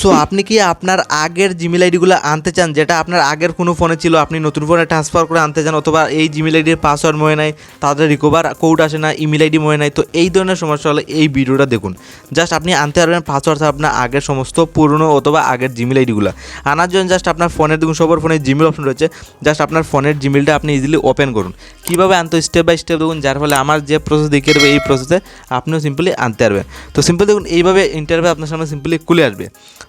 So আপনি কি আপনার আগের জিমেল আইডিগুলো আনতে চান? যেটা আপনার আগের কোনো ফোনে ছিল, আপনি নতুন ফোনে ট্রান্সফার করে আনতে চান, অথবা এই জিমেল আইডির পাসওয়ার্ড মনে নাই, তাদের রিকভার কোড আসে না ইমেল আইডি মনে নাই, তো এই ধরনের সমস্যা হলে এই ভিডিওটা দেখুন। জাস্ট আপনি আনতে পারবেন পাসওয়ার্ড আপনার আগের সমস্ত পুরনো অথবা আগের জিমেল আইডিগুলো আনার জন্য জাস্ট আপনার ফোনের দেখুন, সবার ফোনে জিমেল অপশন রয়েছে জাস্ট আপনার ফোনের জিমেলটা আপনি ইজিলি ওপেন করুন। কীভাবে আনতে স্টেপ বাই স্টেপ দেখুন, যার ফলে আমার যে প্রসেস দেখিয়ে দেবে, এই প্রসেসে আপনিও সিম্পলি আনতে পারবেন। তো সিম্পল দেখুন, এইভাবে ইন্টারভিউ আপনার সামনে সিম্পলি খুলে আসবে।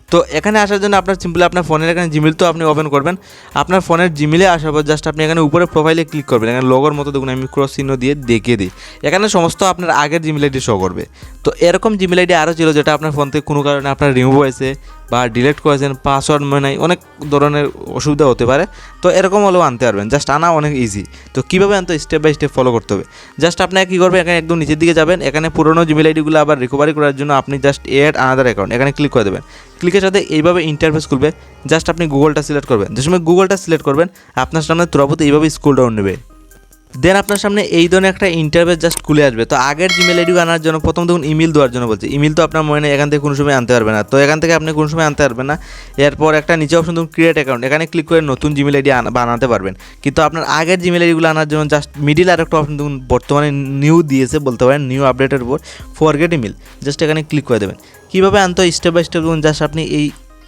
তো এখানে আসার জন্য আপনার সিম্পলি আপনার ফোনের এখানে জিমেল তো আপনি ওপেন করবেন। আপনার ফোনের জিমেলে আসার পর জাস্ট আপনি এখানে উপরে প্রোফাইলে ক্লিক করবেন। এখানে লগোর মতো দেখুন, আমি ক্রস চিহ্ন দিয়ে দেখিয়ে দিই। এখানে সমস্ত আপনার আগের জিমেল আইডি শো করবে। তো এরকম জিমেল আইডি আরও ছিল যেটা আপনার ফোন থেকে কোনো কারণে আপনার রিমুভ হয়েছে বা ডিলিট করেছেন পাসওয়ার্ড মনে নাই, অনেক ধরনের অসুবিধা হতে পারে। তো এরকম হলেও আনতে পারবেন জাস্ট আনা অনেক ইজি তো কীভাবে আনতে স্টেপ বাই স্টেপ ফলো করতে হবে। জাস্ট আপনাকে কী করবেন, এখানে একদম নিচের দিকে যাবেন, এখানে পুরোনো জিমেল আইডিগুলো আবার রিকভারি করার জন্য আপনি জাস্ট এড আনাদার অ্যাকাউন্ট এখানে ক্লিক করে দেবেন। ক্লিকের সাথে এইভাবে ইন্টারফেস খুলবে জাস্ট আপনি গুগলটা সিলেক্ট করবেন। যে সময় গুগলটা সিলেক্ট করবেন, আপনার সামনে তুরাবত এইভাবে স্কুল ডাউন নেবে। দেন আপনার সামনে এই ধরনের একটা ইন্টারভেস জাস্ট খুলে আসবে। তো আগের জিমেল আইডি আনার জন্য প্রথম দেখুন ইমেল দেওয়ার জন্য বলছে। ইমেল তো আপনার মনে এখান থেকে কোনো সময় আনতে পারবে না। তো এখান থেকে আপনি কোনো সময় আনতে পারবেন না। এরপর একটা নিচে অপশন দেখুন ক্রিয়েট অ্যাকাউন্ট এখানে ক্লিক করে নতুন জিমেল আইডি বানাতে পারবেন। কিন্তু আপনার আগের জিমেল আইডিগুলো আনার জন্য জাস্ট মিডিল আর একটা অপশন দেখুন, বর্তমানে নিউ দিয়েছে বলতে পারেন নিউ আপডেটের উপর ফরগেট ইমেল জাস্ট এখানে ক্লিক করে দেবেন। কীভাবে আনতে স্টেপ বাই স্টেপ দেখুন জাস্ট আপনি এই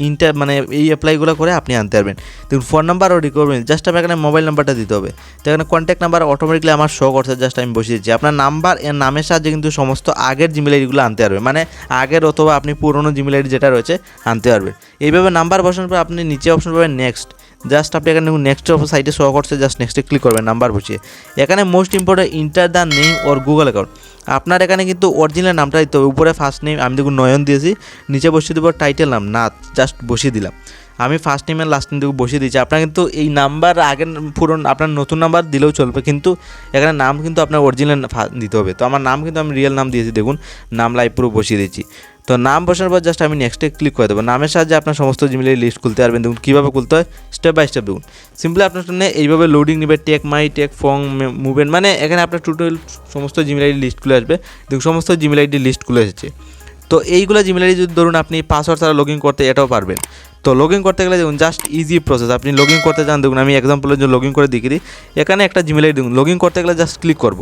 ইন্টার মানে এই অ্যাপ্লাইগুলো করে আপনি আনতে পারবেন। দেখুন ফোন নাম্বার ও রিকোয়ারমেন্ট জাস্ট আমি এখানে মোবাইল নাম্বারটা দিতে হবে। তো এখানে কন্ট্যাক্ট নাম্বার অটোমেটিকলি আমার শো করছে জাস্ট আমি বসিয়ে দিচ্ছি। আপনার নাম্বার এর নামের সাহায্যে কিন্তু সমস্ত আগের জিমেল আইডিগুলো আনতে পারবে। মানে আগের অথবা আপনি পুরনো জিমেল আইডি যেটা রয়েছে, আনতে পারবেন এইভাবে নাম্বার বসানোর পর আপনি নিচে অপশন পাবেন নেক্সট জাস্ট আপনি এখানে নেক্সট সাইটে শো করছে, জাস্ট নেক্সটে ক্লিক করবেন নাম্বার বসিয়ে। এখানে most important enter the name or Google account আপনার এখানে কিন্তু অরিজিনাল নামটা দিতে হবে, উপরে ফার্স্ট নেম আমি দেখুন নয়ন দিয়েছি, নিচে বসিয়ে দেবো টাইটেল নাম না জাস্ট বসিয়ে দিলাম। আমি ফার্স্ট নেম আর লাস্ট নেম দেখুন বসিয়ে দিয়েছি। আপনার কিন্তু এই নাম্বার আগের পুরনো, আপনার নতুন নাম্বার দিলেও চলবে, কিন্তু এখানে নাম কিন্তু আপনার অরিজিনাল দিতে হবে। তো আমার নাম কিন্তু আমি রিয়েল নাম দিয়েছি, দেখুন, নাম লাইভ পুরো বসিয়ে দিয়েছি। তো নাম বসানোর পর জাস্ট আমি নেক্সটে ক্লিক করে দেবো। নামের সাহায্যে আপনার সমস্ত জিমেলের লিস্ট খুলতে পারবেন। দেখুন, কীভাবে খুলতে হয় স্টেপ বাই স্টেপ দেখুন। সিম্পলি আপনার সামনে এইভাবে লোডিং নেবে টেক মাই টেক ফং মুভমেন্ট মানে এখানে আপনার টোটাল সমস্ত জিমেল আইডি লিস্ট খুলে আসবে। দেখুন, সমস্ত জিমেল আইডি লিস্ট খুলে এসেছে। তো এইগুলো জিমেল আইডি যদি ধরুন আপনি পাসওয়ার্ড ছাড়া লগ ইন করতে এটাও পারবেন। তো লগ ইন করতে গেলে দেখুন জাস্ট ইজি প্রসেস আপনি লগ ইন করতে চান, দেখুন, আমি এক্সাম্পলের জন্য লগ ইন করে দেখিয়ে দিই। এখানে একটা জিমেল আইডি দেখুন লগ ইন করতে গেলে জাস্ট ক্লিক করব।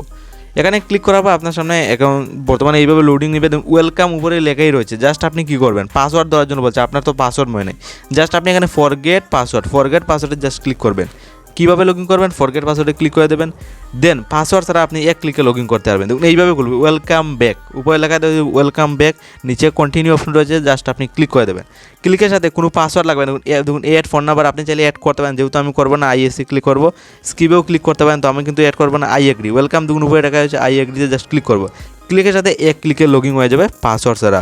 এখানে ক্লিক করার পর আপনার সামনে অ্যাকাউন্ট বর্তমানে এইভাবে লোডিং নেবে ওয়েলকাম উপরে লেখাই রয়েছে। জাস্ট আপনি কী করবেন? পাসওয়ার্ড দেওয়ার জন্য বলছে, আপনার তো পাসওয়ার্ড মনে নেই। জাস্ট আপনি এখানে ফরগেট পাসওয়ার্ড ফরগেট পাসওয়ার্ডে জাস্ট ক্লিক করবেন। কীভাবে লগ ইন করবেন ফরগেট পাসওয়ার্ডে ক্লিক করে দেবেন। দেন পাসওয়ার্ড ছাড়া আপনি এক ক্লিকে লগ ইন করতে পারবেন। দেখুন, এইভাবে করবে। ওয়েলকাম ব্যাক উপরে লেখা ওয়েলকাম ব্যাক নিচে কন্টিনিউ অপশন রয়েছে জাস্ট আপনি ক্লিক করে দেবেন। ক্লিকের সাথে কোনো পাসওয়ার্ড লাগবে না। দেখুন এড ফোন নাম্বার আপনি চাইলে অ্যাড করতে পারেন। যেহেতু আমি করব না আইএসসি ক্লিক করব। স্কিপেও ক্লিক করতে পারেন, তো আমি কিন্তু অ্যাড করব না আই এগ্রি ওয়েলকাম দেখুন, উপরে লেখা হয়েছে আই এগ্রিতে জাস্ট ক্লিক করব। ক্লিকের সাথে এক ক্লিকে লগ ইন হয়ে যাবে পাসওয়ার্ড ছাড়া।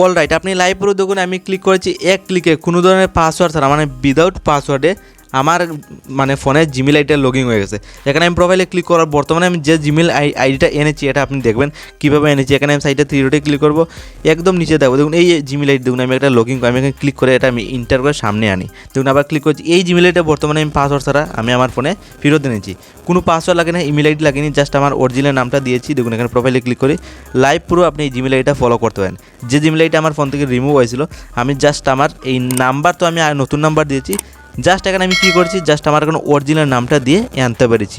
অল রাইট আপনি লাইভ পুরো দেখুন, আমি ক্লিক করেছি, এক ক্লিকে কোনো ধরনের পাসওয়ার্ড ছাড়া মানে উইদাউট পাসওয়ার্ডে আমার মানে ফোনের জিমেল আইডিটা লগ হয়ে গেছে। এখানে আমি প্রোফাইলে ক্লিক করার বর্তমানে আমি যে জিমেল আইডিটা এনেছি, এটা আপনি দেখবেন কীভাবে এনেছি। এখানে আমি সাইটে থ্রি ডটে ক্লিক করব, একদম নিচে দেখো দেখুন, এই জিমেল আইডি, দেখুন, আমি একটা লগিং আমি এখানে ক্লিক করে এটা আমি ইন্টার করে সামনে আনি। দেখুন, আবার ক্লিক করছি। এই জিমেল আইডিটা বর্তমানে আমি পাসওয়ার্ড ছাড়া আমি আমার ফোনে ফেরত এনেছি। কোনো পাসওয়ার্ড লাগে না ইমেল আইডি লাগেনি জাস্ট আমার অরিজিনাল নামটা দিয়েছি। দেখুন, এখানে প্রোফাইলে ক্লিক করি। লাইভ পুরো আপনি এই জিমেল আইডিটা ফলো করতে পারেন। যে জিমেল আইডিটা আমার ফোন থেকে রিমুভ হয়েছিল, আমি জাস্ট আমার এই নাম্বার তো আমি নতুন নাম্বার দিয়েছি জাস্ট এখানে আমি কি করছি জাস্ট আমার এখন অরিজিনাল নামটা দিয়ে আনতে পেরেছি।